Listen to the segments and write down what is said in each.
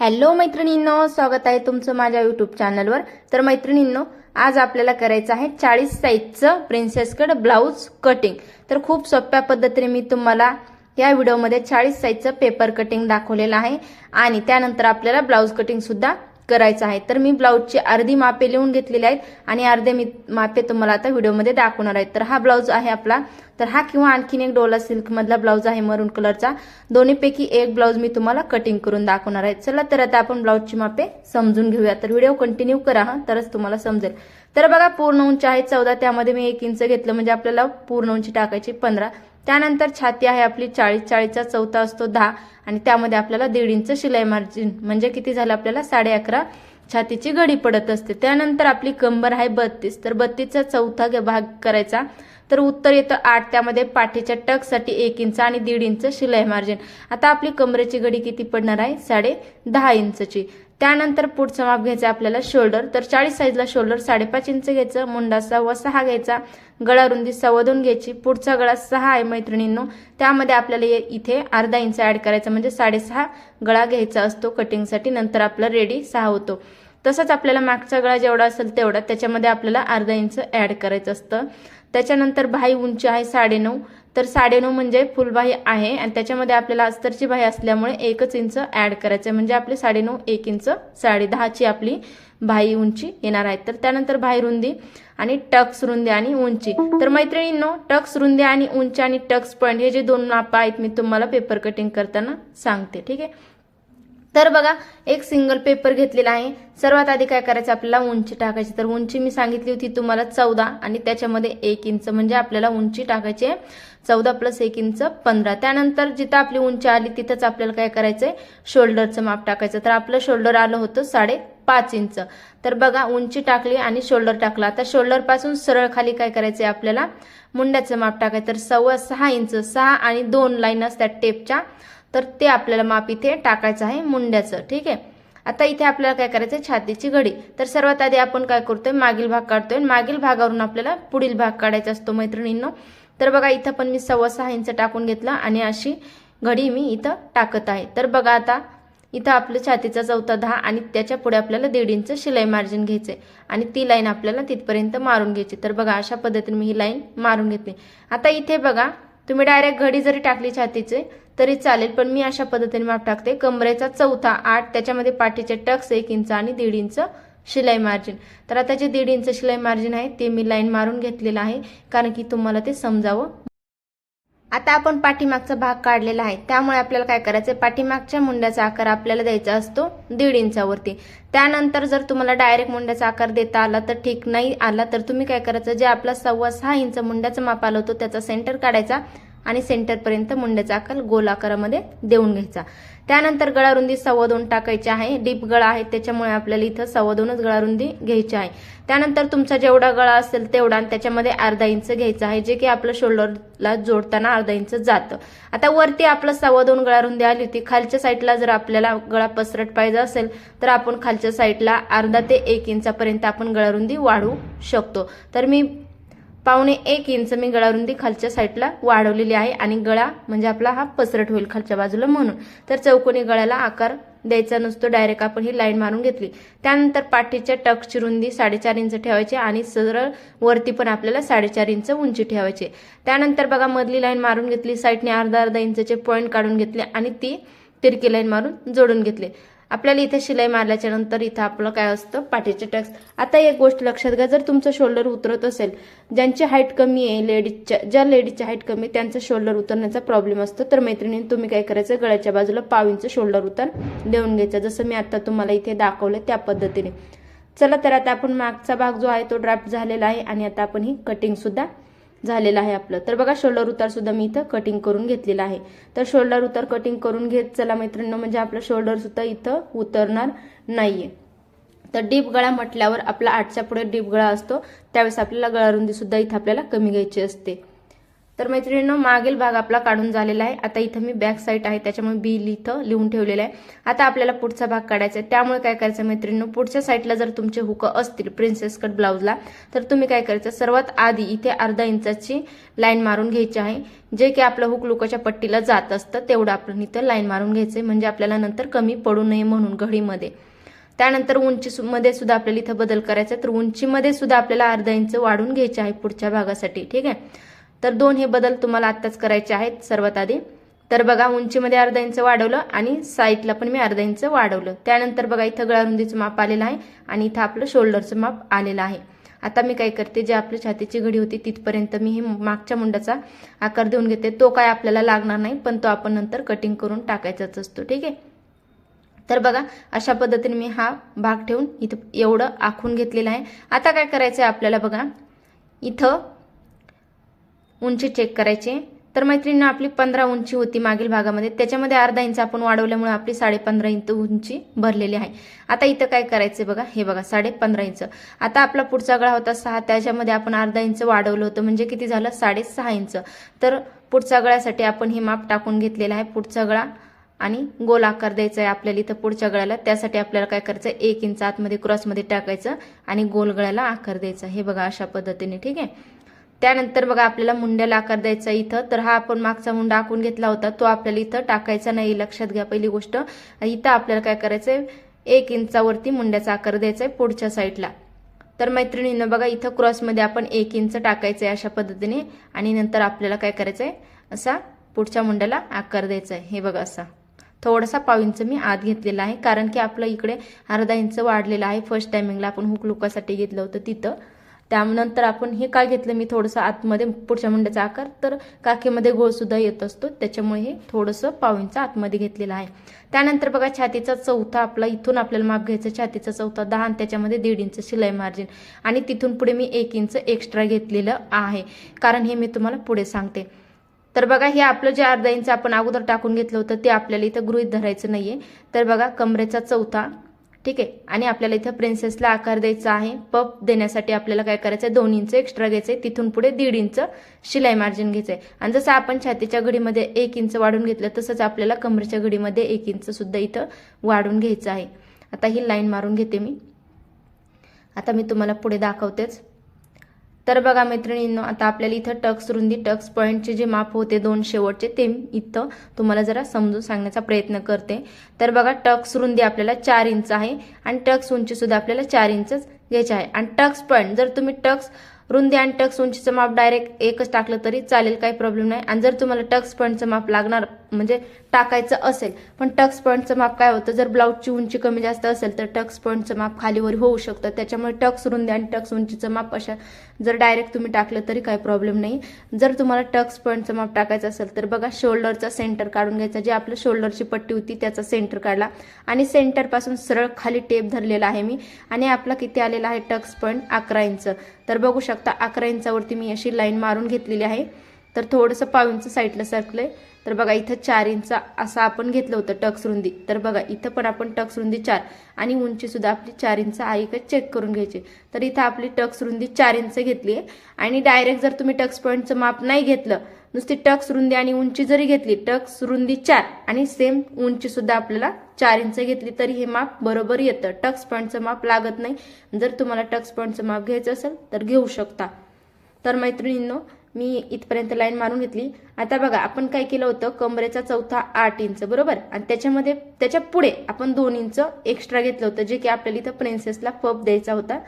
Hello मैत्रिणींनो स्वागत आहे तुमचं माझ्या युट्यूब चॅनलवर तर मैत्रिणींनो आज आपल्याला करायचं आहे चाळीस साईजचं प्रिन्सेस कट ब्लाऊज कटिंग तर खूप सोप्या पद्धतीने मी तुम्हाला या व्हिडिओमध्ये चाळीस साईजचं पेपर कटिंग दाखवलेलं आहे. आणि त्यानंतर आपल्याला ब्लाऊज कटिंग सुद्धा करायचं आहे. तर मी ब्लाऊजची अर्धी मापे लिहून घेतलेली आहेत आणि अर्धे मी मापे तुम्हाला आता व्हिडिओमध्ये दाखवणार आहेत तर हा ब्लाऊज आहे आपला. तर हा किंवा आणखीन एक डोला सिल्कमधला ब्लाऊज आहे मरून कलरचा. दोन्हीपैकी एक ब्लाऊज मी तुम्हाला कटिंग करून दाखवणार आहे. चला तर आता आपण ब्लाऊजची मापे समजून घेऊया. तर व्हिडिओ कंटिन्यू करा हा तरच तुम्हाला समजेल. तर बघा पूर्ण उंची आहे चौदा. त्यामध्ये मी एक इंच घेतलं म्हणजे आपल्याला पूर्ण उंची टाकायची पंधरा. त्यानंतर छाती आहे आपली चाळीस चाळीसचा चौथा असतो दहा. आणि त्यामध्ये आपल्याला दीड इंच शिलाई मार्जिन म्हणजे किती झालं आपल्याला? साडे अकरा. छातीची घडी पडत असते. त्यानंतर आपली कंबर आहे बत्तीस. तर बत्तीसचा चौथा ग- भाग करायचा. तर उत्तर येतं आठ. त्यामध्ये पाठीच्या टकसाठी एक इंच आणि दीड इंच शिलाई मार्जिन आता आपली कमरेची घडी किती पडणार आहे? साडे दहा इंचची. त्यानंतर पुढचं माप घ्यायचं आपल्याला शोल्डर तर चाळीस साईजला शोल्डर साडेपाच इंच घ्यायचं मुंडा सव्वा सहा घ्यायचा गळा रुंदी सव्वा दोन घ्यायची पुढचा गळा सहा आहे मैत्रिणींनो. त्यामध्ये आपल्याला ये- इथे अर्धा इंच ऍड करायचा म्हणजे साडेसहा गळा घ्यायचा असतो कटिंगसाठी नंतर आपला रेडी सहा होतो. तसंच आपल्याला मागचा गळा जेवढा असेल तेवढा. त्याच्यामध्ये आपल्याला अर्धा इंच ऍड करायचं असतं. त्याच्यानंतर भाई उंची आहे साडेनऊ. तर साडेनऊ म्हणजे फुलबाही आहे. आणि त्याच्यामध्ये आपल्याला अस्तरची बाही असल्यामुळे एकच इंच ऍड करायचं आहे म्हणजे आपले साडेनऊ एक इंच साडे दहाची आपली भाई उंची येणार आहे. तर त्यानंतर भाई रुंदी आणि टक्स रुंदी आणि उंची. तर मैत्रिणींनो टक्स रुंदी आणि उंची आणि टक्स पॉईंट हे जे दोन मापा आहेत मी तुम्हाला पेपर कटिंग करताना सांगते. ठीक आहे? तर बघा एक सिंगल पेपर घेतलेला आहे. सर्वात आधी काय करायचं? आपल्याला उंची टाकायची. तर उंची मी सांगितली होती तुम्हाला चौदा आणि त्याच्यामध्ये एक इंच म्हणजे आपल्याला उंची टाकायची आहे. चौदा प्लस एक इंच पंधरा. त्यानंतर जिथं आपली उंची आली तिथंच आपल्याला काय करायचंय? शोल्डरचं माप टाकायचं. तर आपलं शोल्डर आलं होतं साडे पाच इंच तर बघा उंची टाकली आणि शोल्डर टाकला. आता शोल्डरपासून सरळ खाली काय करायचंय आपल्याला? मुंड्याचं माप टाकायचं. तर सव्वा सहा इंच सहा आणि दोन लाईन असतात टेपच्या तर ते आपल्याला माप इथे टाकायचं आहे मुंड्याचं ठीक आहे? आता इथे आपल्याला काय करायचं छातीची घडी. तर सर्वात आधी आपण काय करतोय? मागील भाग काढतोय. मागील भागावरून आपल्याला पुढील भाग काढायचा असतो मैत्रिणींनो. तर बघा इथं पण मी सव्वा सहा इंच टाकून घेतला आणि अशी घडी मी इथं टाकत आहे. तर बघा आता इथं आपलं छातीचा चौथा दहा आणि त्याच्या पुढे आपल्याला दीड इंच शिलाई मार्जिन घ्यायचंय. आणि ती लाईन आपल्याला तिथपर्यंत मारून घ्यायची. तर बघा अशा पद्धतीने मी ही लाईन मारून घेतली. आता इथे बघा तुम्ही डायरेक्ट घडी जरी टाकली छातीचे तरी चालेल पण मी अशा पद्धतीने माप टाकते. कमरेचा चौथा आठ त्याच्यामध्ये पाठीचे टक्स एक इंच आणि दीड इंच शिलाई मार्जिन तर आता जे दीड इंच शिलाई मार्जिन आहे ते मी लाईन मारून घेतलेलं आहे कारण की तुम्हाला ते समजावं. आता आपण पाठीमागचा भाग काढलेला आहे. त्यामुळे आपल्याला काय करायचं पाठीमागच्या मुंड्याचा आकार आपल्याला द्यायचा असतो दीड इंचावरती. त्यानंतर जर तुम्हाला डायरेक्ट मुंड्याचा आकार देता आला तर ठीक नाही आला तर तुम्ही काय करायचं जे आपला सव्वा सहा इंच मुंड्याचं माप आलं होतं त्याचा सेंटर काढायचा. आणि सेंटरपर्यंत मुंड्याचा आकार गोल आकारामध्ये देऊन घ्यायचा. त्यानंतर गळारुंदी सव्वा दोन टाकायची आहे. डीप गळा आहे त्याच्यामुळे आपल्याला इथं सव्वा दोनच गळारुंदी घ्यायची आहे. त्यानंतर तुमचा जेवढा गळा असेल तेवढा आणि त्याच्यामध्ये अर्धा इंच घ्यायचा आहे जे की आपलं शोल्डरला जोडताना अर्धा इंच जातं. आता वरती आपलं सव्वा दोन गळारुंदी आली होती. खालच्या साईडला जर आपल्याला गळा पसरट पाहिजे असेल तर आपण खालच्या साईडला अर्धा ते एक इंचापर्यंत आपण गळारुंदी वाढवू शकतो. तर मी पावणे एक इंच मी गळारुंदी खालच्या साईडला वाढवलेली आहे आणि गळा म्हणजे आपला हा पसरट होईल खालच्या बाजूला म्हणून. तर चौकोनी गळ्याला आकार द्यायचा नसतो डायरेक्ट आपण ही लाईन मारून घेतली. त्यानंतर पाठीच्या टकची रुंदी साडेचार इंच ठेवायची आणि सरळ वरती पण आपल्याला साडेचार इंच उंची ठेवायची. त्यानंतर बघा मधली लाईन मारून घेतली साईडने अर्धा अर्धा इंचचे पॉईंट काढून घेतले आणि ती तिरकी लाईन मारून जोडून घेतली. आपल्याला इथे शिलाई मारल्याच्या नंतर इथं आपलं काय असतं? पाठीचे टक्स. आता एक गोष्ट लक्षात घ्या जर तुमचं शोल्डर उतरत असेल ज्यांची हाईट कमी आहे लेडीजच्या ज्या लेडीजच्या हाईट कमी आहे त्यांचं शोल्डर उतरण्याचा प्रॉब्लेम असतो. तर मैत्रिणी तुम्ही काय करायचं? गळ्याच्या बाजूला पाव शोल्डर उतर देऊन घ्यायचं. जसं मी आता तुम्हाला इथे दाखवलं त्या पद्धतीने. चला तर आता आपण मागचा भाग जो आहे तो ड्राफ्ट झालेला आहे आणि आता आपण ही कटिंग सुद्धा झालेलं आहे आपलं. तर बघा शोल्डर उतार सुद्धा मी इथं कटिंग करून घेतलेला आहे. तर शोल्डर उतार कटिंग करून घेत चला मैत्रिणींनो म्हणजे आपलं शोल्डर सुद्धा इथं उतरणार नाहीये. तर डीप गळा म्हटल्यावर आपला आठच्या पुढे डीप गळा असतो. त्यावेळेस आपल्याला गळारुंदी सुद्धा इथं आपल्याला कमी घ्यायची असते. तर मैत्रिणींनो मागील भाग आपला काढून झालेला आहे. आता इथं मी बॅक साईड आहे त्याच्यामुळे बिल इथं लिहून ठेवलेलं आहे. आता आपल्याला पुढचा भाग काढायचा आहे. त्यामुळे काय करायचं मैत्रिणींनो पुढच्या साईडला जर तुमचे हुक असतील प्रिन्सेस कट ब्लाऊजला तर तुम्ही काय करायचं सर्वात आधी इथे अर्धा इंचाची लाईन मारून घ्यायची आहे. जे की आपलं हुक लुकाच्या पट्टीला जात असतं तेवढं आपण इथं लाईन मारून घ्यायचं म्हणजे आपल्याला नंतर कमी पडू नये म्हणून घडीमध्ये. त्यानंतर उंची मध्ये सुद्धा आपल्याला इथं बदल करायचा आहे. तर उंचीमध्ये सुद्धा आपल्याला अर्धा इंच वाढून घ्यायचे आहे पुढच्या भागासाठी. ठीक आहे? तर दोन हे बदल तुम्हाला आत्ताच करायचे आहेत सर्वात आधी. तर बघा उंचीमध्ये अर्धा इंच वाढवलं आणि साईडला पण मी अर्धा इंच वाढवलं. त्यानंतर बघा इथं गळारुंदीचं माप आलेलं आहे आणि इथं आपलं शोल्डरचं माप आलेलं आहे. आता मी काय करते जे आपली छातीची घडी होती तिथपर्यंत मी हे मागच्या मुंडाचा आकार देऊन घेते. तो काय आपल्याला लागणार नाही पण तो आपण नंतर कटिंग करून टाकायचाच असतो ठीक आहे? तर बघा अशा पद्धतीने मी हा भाग ठेवून इथं एवढं आखून घेतलेला आहे. आता काय करायचं आहे आपल्याला बघा इथं उंची चेक करायची. तर मैत्रिणीनं आपली पंधरा उंची होती मागील भागामध्ये. त्याच्यामध्ये अर्धा इंच आपण वाढवल्यामुळे आपली साडेपंधरा इंच उंची भरलेली आहे. आता इथं काय करायचं बघा? हे बघा साडेपंधरा इंच. आता आपला पुढचा गळा होता सहा. त्याच्यामध्ये आपण अर्धा इंच वाढवलं होतं. म्हणजे किती झालं? साडेसहा इंच. तर पुढच्या गळ्यासाठी आपण हे माप टाकून घेतलेलं आहे. पुढचा गळा आणि गोल आकार द्यायचा आहे आपल्याला इथं पुढच्या गळ्याला. त्यासाठी आपल्याला काय करायचं? एक इंच आतमध्ये क्रॉसमध्ये टाकायचं आणि गोल गळ्याला आकार द्यायचा. हे बघा अशा पद्धतीने ठीक आहे? त्यानंतर बघा आपल्याला मुंड्याला आकार द्यायचा इथं. तर हा आपण मागचा मुंडा आखून घेतला होता. तो आपल्याला इथं टाकायचा नाही. लक्षात घ्या पहिली गोष्ट. इथं आपल्याला काय करायचंय? एक इंचावरती मुंड्याचा आकार द्यायचा आहे पुढच्या साईडला. तर मैत्रिणीनं बघा इथं क्रॉसमध्ये आपण एक इंच टाकायचं आहे अशा पद्धतीने. आणि नंतर आपल्याला काय करायचं आहे असा पुढच्या मुंड्याला आकार द्यायचा आहे हे बघा असा. थोडासा पाव इंच मी आत घेतलेला आहे. कारण की आपलं इकडे अर्धा इंच वाढलेलं आहे. फर्स्ट टायमिंगला आपण हुक लुकासाठी घेतलं होतं तिथं. त्यानंतर आपण हे काय घेतलं? मी थोडंसं आतमध्ये पुढच्या मुंड्याचा आकार तर काखेमध्ये गोळसुद्धा येत असतो. त्याच्यामुळे हे थोडंसं पाव आतमध्ये घेतलेलं आहे. त्यानंतर बघा छातीचा चौथा आपला इथून आपल्याला माप घ्यायचं छातीचा चौथा दहा आणि त्याच्यामध्ये दीड इंच शिलाई मार्जिन आणि तिथून पुढे मी एक इंच एक्स्ट्रा घेतलेलं आहे. कारण हे मी तुम्हाला पुढे सांगते. तर बघा हे आपलं जे अर्धा इंच आपण अगोदर टाकून घेतलं होतं ते आपल्याला इथं गृहित धरायचं नाहीये. तर बघा कमरेचा चौथा ठीक आहे? आणि आपल्याला इथं प्रिन्सेसला आकार द्यायचा आहे. पप देण्यासाठी आपल्याला काय करायचं आहे दोन इंच एक्स्ट्रा घ्यायचं आहे तिथून पुढे दीड इंच शिलाई मार्जिन घ्यायचं आहे आणि जसं आपण छातीच्या घडीमध्ये एक इंच वाढून घेतलं तसंच आपल्याला कमरेच्या घडीमध्ये एक इंच सुद्धा इथं वाढून घ्यायचं आहे. आता ही लाईन मारून घेते मी. आता मी तुम्हाला पुढे दाखवतेच. तर बघा मैत्रिणींनो आता आपल्याला इथं टक्स रुंदी टक्स पॉईंटचे जे माप होते दोन शेवटचे ते इथं तुम्हाला जरा समजून सांगण्याचा प्रयत्न करते. तर बघा टक्स रुंदी आपल्याला चार इंच आहे आणि टक्स उंचीसुद्धा आपल्याला चार इंचच घ्यायचे आहे. आणि टक्स पॉईंट जर तुम्ही टक्स रुंदी आणि टक्स उंचीचं माप डायरेक्ट एकच टाकलं तरी चालेल काही प्रॉब्लेम नाही. आणि जर तुम्हाला टक्स पॉईंटचं माप लागणार म्हणजे टाकायचं असेल पण टक्स पॉईंटचं माप काय होतं? जर ब्लाऊजची उंची कमी जास्त असेल तर टक्स पॉईंटचं माप खालीवर होऊ शकतं. त्याच्यामुळे टक्स रुंदी आणि टक्स उंचीचं माप अशा जर डायरेक्ट तुम्ही टाकलं तरी काही प्रॉब्लेम नाही. जर तुम्हाला टक्स पॉईंटचं माप टाकायचं असेल तर बघा शोल्डरचा सेंटर काढून घ्यायचा. जे आपलं शोल्डरची पट्टी होती त्याचा सेंटर काढला. आणि सेंटरपासून सरळ खाली टेप धरलेला आहे मी. आणि आपला किती आलेला आहे? टक्स पॉईंट अकरा इंच. तर बघू शकता अकरा इंचावरती मी अशी लाईन मारून घेतलेली आहे. तर थोडंसं पाव इंच साईडला सरकलं आहे तर बघा इथं चार इंच असं आपण घेतलं होतं टक्स रुंदी. तर बघा इथं पण आपण टक्स रुंदी चार आणि उंचीसुद्धा आपली चार इंच आहे का चेक करून घ्यायची. तर इथं आपली टक्स रुंदी चार इंच घेतली आहे. आणि डायरेक्ट जर तुम्ही टक्स पॉईंटचं माप नाही घेतलं नुसती टक्स रुंदी आणि उंची जरी घेतली टक्स रुंदी चार आणि सेम उंचीसुद्धा आपल्याला चार इंच घेतली तरी हे माप बरोबर येतं. टक्स पॉईंटचं माप लागत नाही. जर तुम्हाला टक्स पॉईंटचं माप घ्यायचं असेल तर घेऊ शकता. तर मैत्रिणींनो मी इथपर्यंत लाईन मारून घेतली. आता बघा आपण काय केलं होतं? कमरेचा चौथा आठ इंच बरोबर? आणि त्याच्यामध्ये त्याच्या पुढे आपण दोन इंच एक्स्ट्रा घेतलं होतं जे की आपल्याला इथं प्रिन्सेसला पप द्यायचा होता.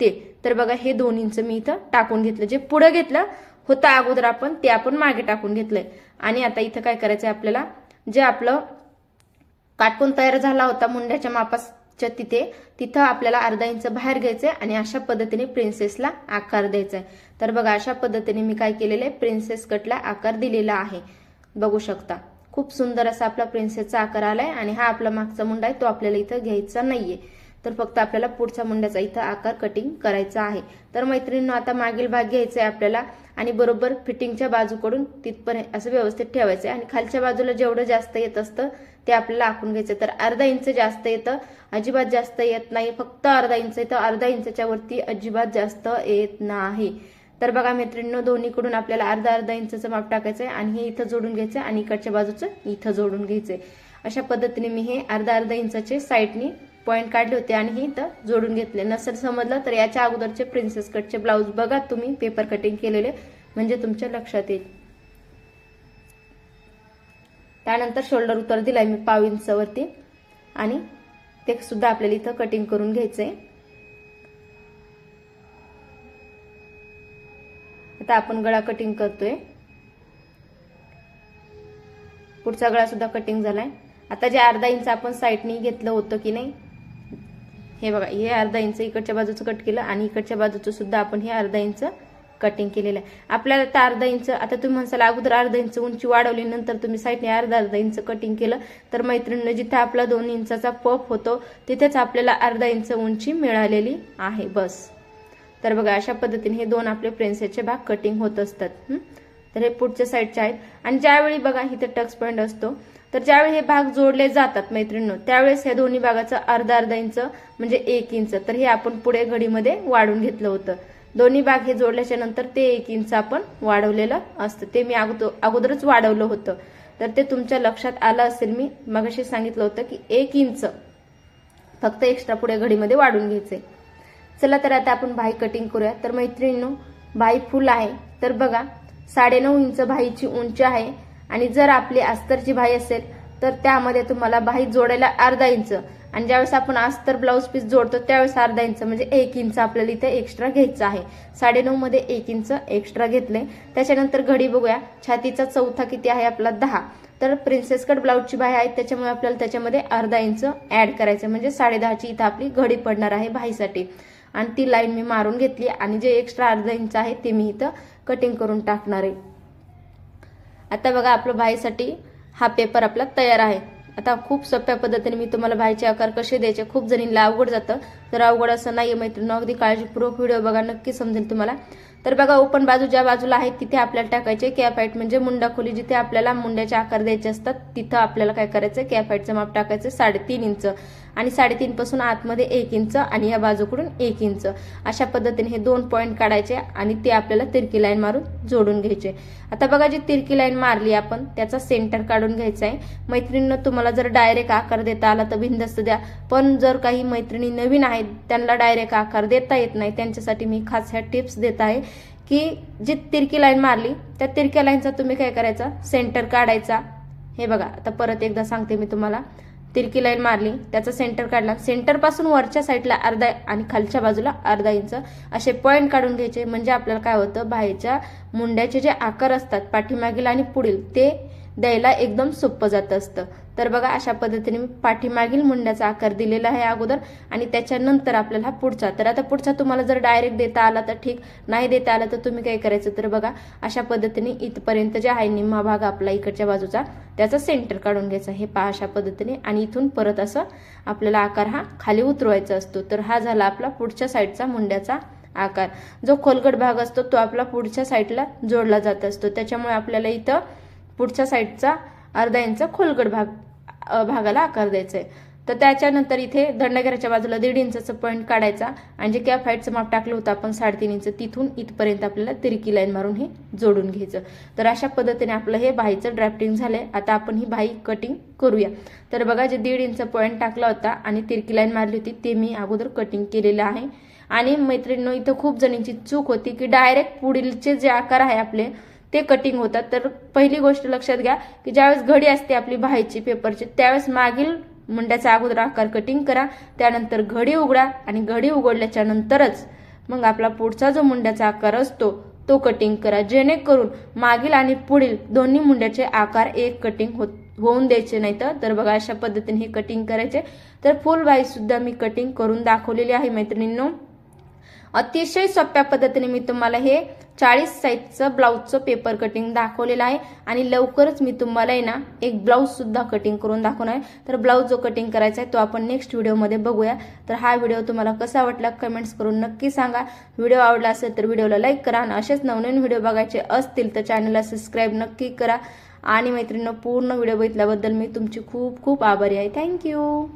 ते. तर बघा हे दोन इंच मी इथं टाकून घेतलं. जे पुढे घेतलं होतं अगोदर आपण ते आपण मागे टाकून घेतलंय. आणि आता इथं काय करायचंय आपल्याला? जे आपलं काटकोन तयार झाला होता मुंड्याच्या मापास च्या तिथे तिथं आपल्याला अर्धा इंच बाहेर घ्यायचंय आणि अशा पद्धतीने प्रिन्सेसला आकार द्यायचा आहे तर बघा अशा पद्धतीने मी काय केलेलं आहे? प्रिन्सेस कटला आकार दिलेला आहे. बघू शकता. खूप सुंदर असा आपला प्रिन्सेसचा आकार आलाय आणि हा आपला मागचा मुंडा आहे तो आपल्याला इथं घ्यायचा नाहीये. तर फक्त आपल्याला पुढच्या मुंड्याचा इथं आकार कटिंग करायचा आहे. तर मैत्रिणींनो आता मागील भाग घ्यायचा आहे आपल्याला आणि बरोबर फिटिंगच्या बाजूकडून तिथपर्यंत असं व्यवस्थित ठेवायचं आहे आणि खालच्या बाजूला जेवढं जास्त येत असतं ते आपल्याला आखून घ्यायचं. तर अर्धा इंच जास्त येतं अजिबात जास्त येत नाही. फक्त अर्धा इंच येतं. अर्धा इंचच्या वरती अजिबात जास्त येत नाही. तर बघा मैत्रिणींनो दोन्हीकडून आपल्याला अर्धा अर्धा इंचचं माप टाकायचं आहे आणि हे इथं जोडून घ्यायचं आणि इकडच्या बाजूचं इथं जोडून घ्यायचंय अशा पद्धतीने मी हे अर्धा अर्धा इंचाचे साईडनी पॉईंट काढले होते आणि हे इथं जोडून घेतले. नसेल समजलं तर याच्या अगोदरचे प्रिन्सेस कटचे ब्लाऊज बघा तुम्ही पेपर कटिंग केलेले. म्हणजे तुमच्या लक्षात येईल. त्यानंतर शोल्डर उतर दिलाय मी पाव इंचवरती आणि ते सुद्धा आपल्याला इथं कटिंग करून घ्यायचंय. आता आपण गळा कटिंग करतोय. पुढचा गळा सुद्धा कटिंग झालाय. आता जे अर्धा इंच आपण साईडनी घेतलं होतं की नाही हे बघा हे अर्धा इंच इकडच्या बाजूचं कट केलं आणि इकडच्या बाजूचं सुद्धा आपण हे अर्धा इंच कटिंग केलेलं आहे. आपल्याला तर अर्धा इंच आता तुम्ही म्हणसाल अगोदर अर्धा इंच उंची वाढवली नंतर तुम्ही साईडने अर्धा अर्धा इंच कटिंग केलं तर मैत्रिणीनं जिथे आपला दोन इंचाचा पप होतो तिथेच आपल्याला अर्धा इंच उंची मिळालेली आहे. बस. तर बघा अशा पद्धतीने हे दोन आपले प्रिन्सेसचे भाग कटिंग होत असतात. तर हे पुढच्या साईडचे आहेत. आणि ज्यावेळी बघा इथे टक्स पॉईंट असतो तर ज्यावेळी हे भाग जोडले जातात मैत्रिणींनो त्यावेळेस हे दोन्ही भागाचं अर्धा अर्धा इंच म्हणजे एक इंच तर हे आपण पुढे घडीमध्ये वाढून घेतलं होतं. दोन्ही भाग हे जोडल्याच्या नंतर ते एक इंच आपण वाढवलेलं असतं. ते मी अगोदर अगोदरच वाढवलं होतं. तर ते तुमच्या लक्षात आलं असेल मी मगाशी सांगितलं होतं की एक इंच फक्त एक्स्ट्रा पुढे घडीमध्ये वाढून घ्यायचे. चला तर आता आपण भाई कटिंग करूया. तर मैत्रिणीनो भाई फुल आहे. तर बघा साडेनऊ इंच भाईची उंची आहे. आणि जर आपली अस्तरची भाई असेल तर त्यामध्ये तुम्हाला भाई जोडायला अर्धा इंच. आणि ज्यावेळेस आपण अस्तर ब्लाऊज पीस जोडतो त्यावेळेस अर्धा इंच म्हणजे एक इंच आपल्याला इथे एक्स्ट्रा घ्यायचं आहे. साडेनऊ मध्ये एक इंच एक्स्ट्रा घेतले त्याच्यानंतर घडी बघूया. छातीचा चौथा किती आहे आपला? दहा. तर प्रिन्सेस कट ब्लाऊजची बाही आहेत त्याच्यामुळे आपल्याला त्याच्यामध्ये अर्धा इंच ऍड करायचं म्हणजे साडेदहाची इथं आपली घडी पडणार आहे भाईसाठी आणि ती लाईन मी मारून घेतली आणि जे एक्स्ट्रा अर्धा इंच आहे ते मी इथं कटिंग करून टाकणार आहे. आता बघा आपलं भाईसाठी हा पेपर आपला तयार आहे. आता खूप सोप्या पद्धतीने मी तुम्हाला भाईचे आकार कसे द्यायचे खूप जणींना अवघड जातं. तर अवघड असं नाही मैत्रिणी अगदी काळजीपूर्वक व्हिडिओ बघा नक्की समजेल तुम्हाला. तर बघा ओपन बाजू ज्या बाजूला आहे तिथे आपल्याला टाकायचे कॅफाईट म्हणजे मुंडा खोली जिथे आपल्याला मुंड्याचे आकार द्यायचे असतात तिथं आपल्याला काय करायचं कॅफाईटचं माप टाकायचं साडेतीन इंच. आणि साडेतीनपासून आतमध्ये एक इंच आणि या बाजूकडून एक इंच. अशा पद्धतीने हे दोन पॉईंट काढायचे आणि ते आपल्याला तिरकी लाईन मारून जोडून घ्यायचे. आता बघा जी तिरकी लाईन मारली आपण त्याचा सेंटर काढून घ्यायचा आहे. मैत्रिणीनं तुम्हाला जर डायरेक्ट आकार देता आला तर भिंदस्त द्या. पण जर काही मैत्रिणी नवीन आहेत त्यांना डायरेक्ट आकार देता येत नाही त्यांच्यासाठी मी खास ह्या टिप्स देत आहे की जी तिरकी लाईन मारली त्या तिरक्या लाईनचा तुम्ही काय करायचा? सेंटर काढायचा. हे बघा आता परत एकदा सांगते मी तुम्हाला. तिरकी लाईन मारली त्याचा सेंटर काढला. सेंटरपासून वरच्या साईडला अर्धा आणि खालच्या बाजूला अर्धा इंच असे पॉईंट काढून घ्यायचे. म्हणजे आपल्याला काय होतं? बाहेरच्या मुंड्याचे जे आकार असतात पाठीमागील आणि पुढील ते द्यायला एकदम सोपं जात असतं. तर बघा अशा पद्धतीने मी पाठीमागील मुंड्याचा आकार दिलेला आहे अगोदर आणि त्याच्यानंतर आपल्याला हा पुढचा. तर आता पुढचा तुम्हाला जर डायरेक्ट देता आला तर ठीक नाही देता आला तर तुम्ही काय करायचं? तर बघा अशा पद्धतीने इथपर्यंत जे आहे निम्मा भाग आपला इकडच्या बाजूचा त्याचा सेंटर काढून घ्यायचा. हे पहा अशा पद्धतीने आणि इथून परत असं आपल्याला आकार हा खाली उतरवायचा असतो. तर हा झाला आपला पुढच्या साईडचा मुंड्याचा आकार. जो खोलगट भाग असतो तो आपला पुढच्या साईडला जोडला जात असतो. त्याच्यामुळे आपल्याला इथं पुढच्या साईडचा अर्धा इंच खोलगड भाग भागाला आकार द्यायचा आहे तर त्याच्यानंतर इथे दंडगेराच्या बाजूला दीड इंचाचं पॉईंट काढायचा आणि जे कॅप हाईटचं माप टाकलं होतं आपण साडेतीन इंच तिथून इथपर्यंत आपल्याला तिरकी लाईन मारून हे जोडून घ्यायचं. तर अशा पद्धतीने आपलं हे बाईचं ड्राफ्टिंग झालंय. आता आपण ही बाई कटिंग करूया. तर बघा जे दीड इंच पॉईंट टाकला होता आणि तिरकी लाईन मारली होती ते मी अगोदर कटिंग केलेलं आहे. आणि मैत्रिणीनं इथं खूप जणींची चूक होती की डायरेक्ट पुढीलचे जे आकार आहे आपले ते कटिंग होतात. तर पहिली गोष्ट लक्षात घ्या की ज्यावेळेस घडी असते आपली बाहेरची पेपरची त्यावेळेस मागील मुंड्याचा अगोदर आकार कटिंग करा. त्यानंतर घडी उघडा आणि घडी उघडल्याच्या नंतरच मग आपला पुढचा जो मुंड्याचा आकार असतो तो कटिंग करा. जेणेकरून मागील आणि पुढील दोन्ही मुंड्याचे आकार एक कटिंग होत होऊन द्यायचे नाही तर बघा अशा पद्धतीने हे कटिंग करायचे. तर फुल बाईसुद्धा मी कटिंग करून दाखवलेली आहे मैत्रिणींनो. अतिशय सोप्या पद्धतीने मी तुम्हाला हे चाळीस साईजचं ब्लाऊजचं पेपर कटिंग दाखवलेलं आहे. आणि लवकरच मी तुम्हाला आहे ना एक ब्लाऊज सुद्धा कटिंग करून दाखवणार आहे. तर ब्लाऊज जो कटिंग करायचा आहे तो आपण नेक्स्ट व्हिडिओमध्ये बघूया. तर हा व्हिडिओ तुम्हाला कसा वाटला कमेंट्स करून नक्की सांगा. व्हिडिओ आवडला असेल तर व्हिडिओला लाईक करा. आणि असेच नवनवीन व्हिडिओ बघायचे असतील तर चॅनलला सबस्क्राईब नक्की करा. आणि मैत्रिणीनं पूर्ण व्हिडिओ बघितल्याबद्दल मी तुमची खूप खूप आभारी आहे. थँक्यू